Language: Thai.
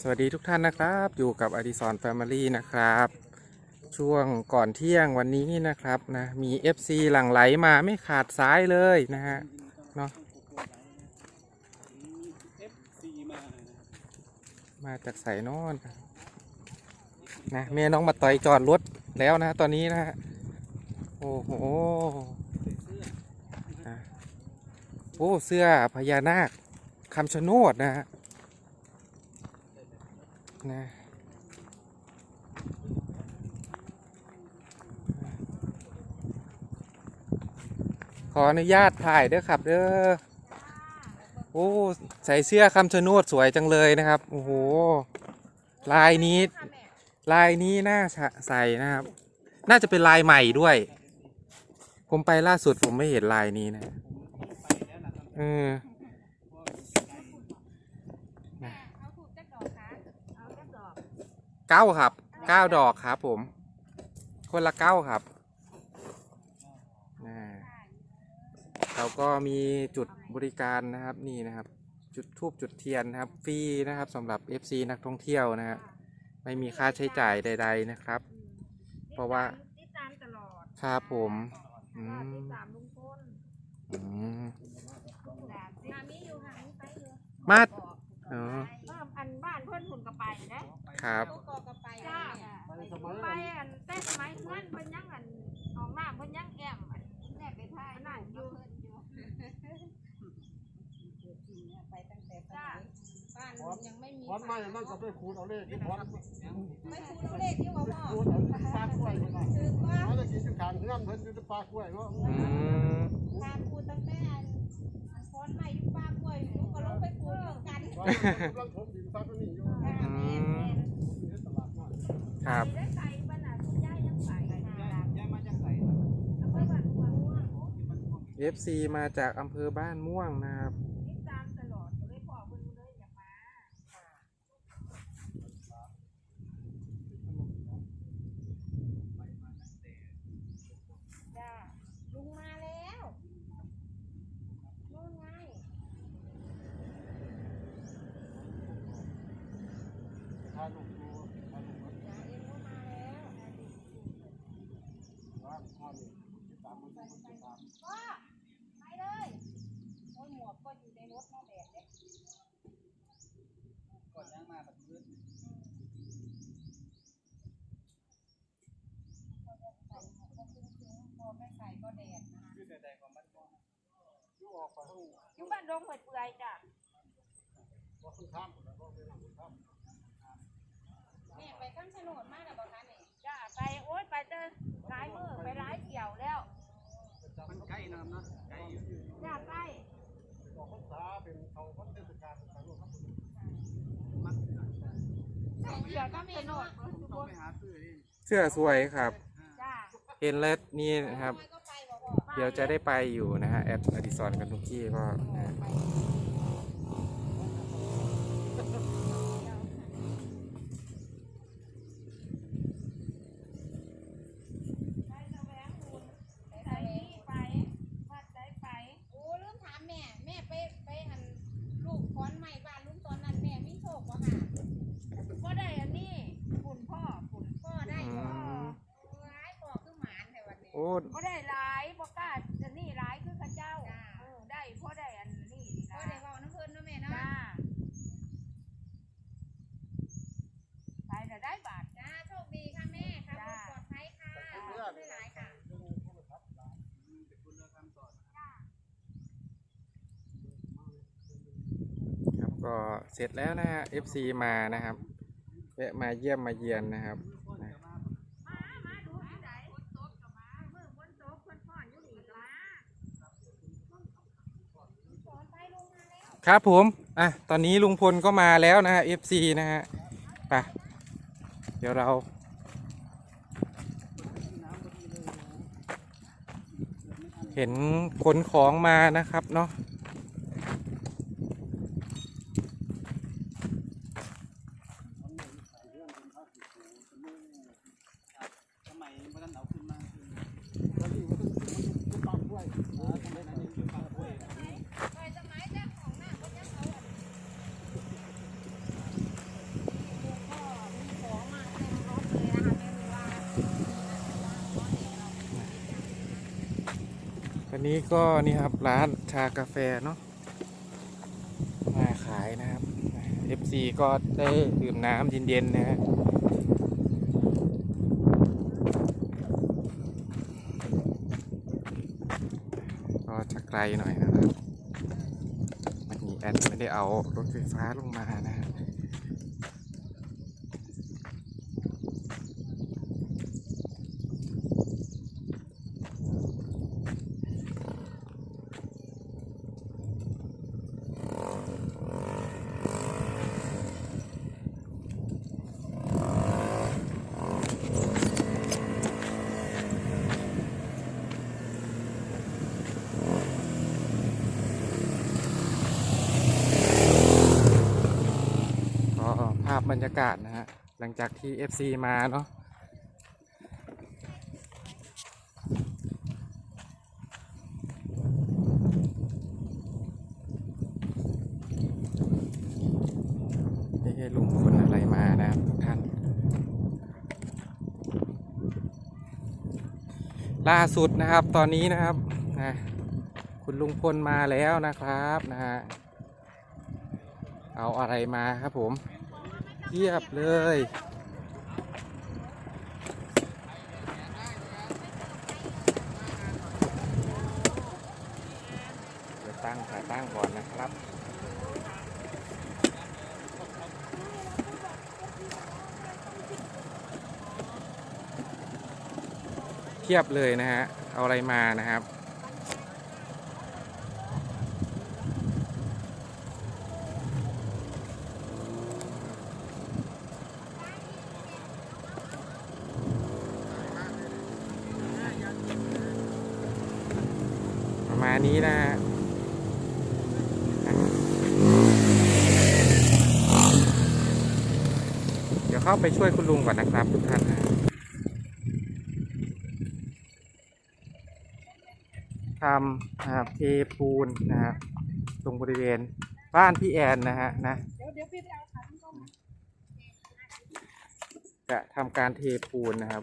สวัสดีทุกท่านนะครับ อยู่กับอดิสรแฟมิลี่นะครับ ช่วงก่อนเที่ยงวันนี้นะครับนะมี FC หลั่งไหลมาไม่ขาดสายเลยนะฮะเนาะเอฟซีมามาจากไสนอนนะเมียน้องมาต่อยจอดรถแล้วนะตอนนี้นะฮะโอ้โหโอ้เสื้อพญานาคคำชะโนดนะฮะ นะขออนุญาตถ่ายเด้อครับเด้อโอ้ใส่เสื้อคำชะโนดสวยจังเลยนะครับโอ้โหลายนี้ลายนี้น่าใส่นะครับ น่าจะเป็นลายใหม่ด้วย ผมไปล่าสุดผมไม่เห็นลายนี้นะเออ เอาถูกจักดอกคะเอาจักดอก เก้าครับเก้าดอกครับผม คนละเก้าครับเราก็มีจุดบริการนะครับนี่นะครับ จุดทูบจุดเทียนนะครับฟรีนะครับสำหรับ FC นักท่องเที่ยวนะฮะไม่มีค่าใช้จ่ายใด ๆนะครับ เพราะว่าติดตามตลอดครับผมอืมติดตามลุงพลอืมมาอ๋อานเพื่อนหุ่นก็ไปนะครับ ลูกกก็ไปจ้าไปอันแต่สมัยเพื่อนเพิ่นยังอันของหน้าเพิ่นยังแอมอันแม่ไปท่ายนั่นอยู่ไปตั้งแต่จ้าบ้านยังไม่มีวันใหม่นั่นก็ไปคูณเอาเลขที่วันไม่คูณเอาเลขที่ว่าพ่อคูณเอาปลากล้วยนี่นะถือว่าเขาจะกินจุดกลางเงื่อนเพิ่นอยู่ที่ปลากล้วยเนาะอืมทางคูณตั้งแต่อั นอันฟ้อนใหม่อยู่ป้ากล้วยลูกก็ลงไปคูณเหมือนกันว่ากำลังถมดินซัดนี่อยู่อืมที่ตลาดน้อยครับ ได้ใส่บ้านอะคุณย่ายังใส่นะย้ายมาจากไหนเอาไปบ้านหัวม่วง FC มาจากอำเภอบ้านม่วงนะครับ ติดตามตลอดเลยพ่อเพิ่นเลยอยากมาจ้าลุงมาแล้วนู่นไง พาลูกดูพาลูกมาจ้าเอ็มก็มาแล้วบ้านพ่อนี่ติดตามมันติดตามก็ไปเลยโอ้ยหมวกก็อยู่ในรถนาะแบกเด็กก่อนย่างมาแบบพื้นใส่หมวกก็คุ้มๆพอไม่ใส่ก็แดดนะคะชื่อใดๆของบ้านพ่ออยู่ออกไปข้งอยู่บ้านดงเปื่อยจ้ะว่ข้างข้ามแล้วก็ไปนั่งข้าม แม่ไปข้ามถ นนมากนะบอกคะนี่จ้าไปโอ๊ยไปเจอหลายมือไปหลายเกี่ยวแล้วมันใกล้น้ำเนาะใกล้อยู่จ้าใกล้ออกพรรษาเป็นเขาคนเทศกาลต่างๆครับมักเกี่ยวข้ามถนนต้องไปหาซื้อนี่เสื้อสวยครับ จ้าเห็นแล้วนี่นะครับก็ไปบอกพ่อเดี๋ยวจะได้ไปอยู่นะฮะแอดอดิสรกันทุกที่ก็นะ ไปแสวงบุญไปใส่นี่ไปวัดใดไป โอ้ลืมถามแม่ แม่ไปไปหันลูกค้อนใหม่บ้านลุงตอนนั้นแม่มีโชคบ่ค่ะ ก็ได้อันนี้บุญพ่อบุญ พ่อได้ อื บ่ ม ร้ายพ่อคือหมานแต่วั นนี้โอ้ก็ได้หลายบ่กล้าจะนี่หลายคือข้าเจ้า เออได้พ่อได้อันนี้นี่พ่อนะได้เว้าน้ำเพิ่นเนาะแม่เนาะจ้าไปแต่ได้บาท จ้าโชคดีค่ะแม่ครับจ้า ปลอดภัยค่ะขอบคุณหลายค่ะเป็นคุณเลือกคำสอนครับก็เสร็จแล้วนะฮะ FC มานะครับแวะมาเยี่ยมมาเยียนนะครับนะ มามาดูที่ไหนฝนตกก็มาเมื่อฝนตกฝนพ่อนอยู่นี่ก็มา ครับผม อะ ตอนนี้ลุงพลก็มาแล้วนะฮะ FC นะฮะ ไป เดี๋ยวเรา เห็นขนของมานะครับเนาะ สมัยพระท่านเอาขึ้นมาคือ แล้วนี่ว่าต้องเป็นปลากล้วย ทำไมนั้นยังคือปลากล้วย ไปสมัยเจ้าของหน้าเพิ่นยังเอาอัน วันนี้ก็นี่ครับร้านชากาแฟเนาะมาขายนะครับ FC ก็ได้ดื่มน้ำเย็นๆนะฮะก็จะไกลหน่อยนะครับวันนี้แอดไม่ได้เอารถไฟฟ้าลงมานะฮะ ก็ภาพ บรรยากาศนะฮะ หลังจากที่ FC มาเนาะไม่ใช่ลุงคนอะไรมานะครับทุกท่าน ล่าสุดนะครับตอนนี้นะครับนะคุณลุงพลมาแล้วนะครับนะฮะเอาอะไรมาครับผม เทียบเลยเดี๋ยวตั้งขาตั้งก่อนนะครับเทียบเลยนะฮะ เอาอะไรมานะครับ ประมาณ นี้นะฮะเดี๋ยวเข้าไปช่วยคุณลุงก่อนนะครับทุกท่านนะทำนะครับเทปูนนะฮะตรงบริเวณบ้านพี่แอนนะฮะนะเดี๋ยวเดี๋ยวพี่ไปเอาขันก็มาจะทำการเทปูนนะครับ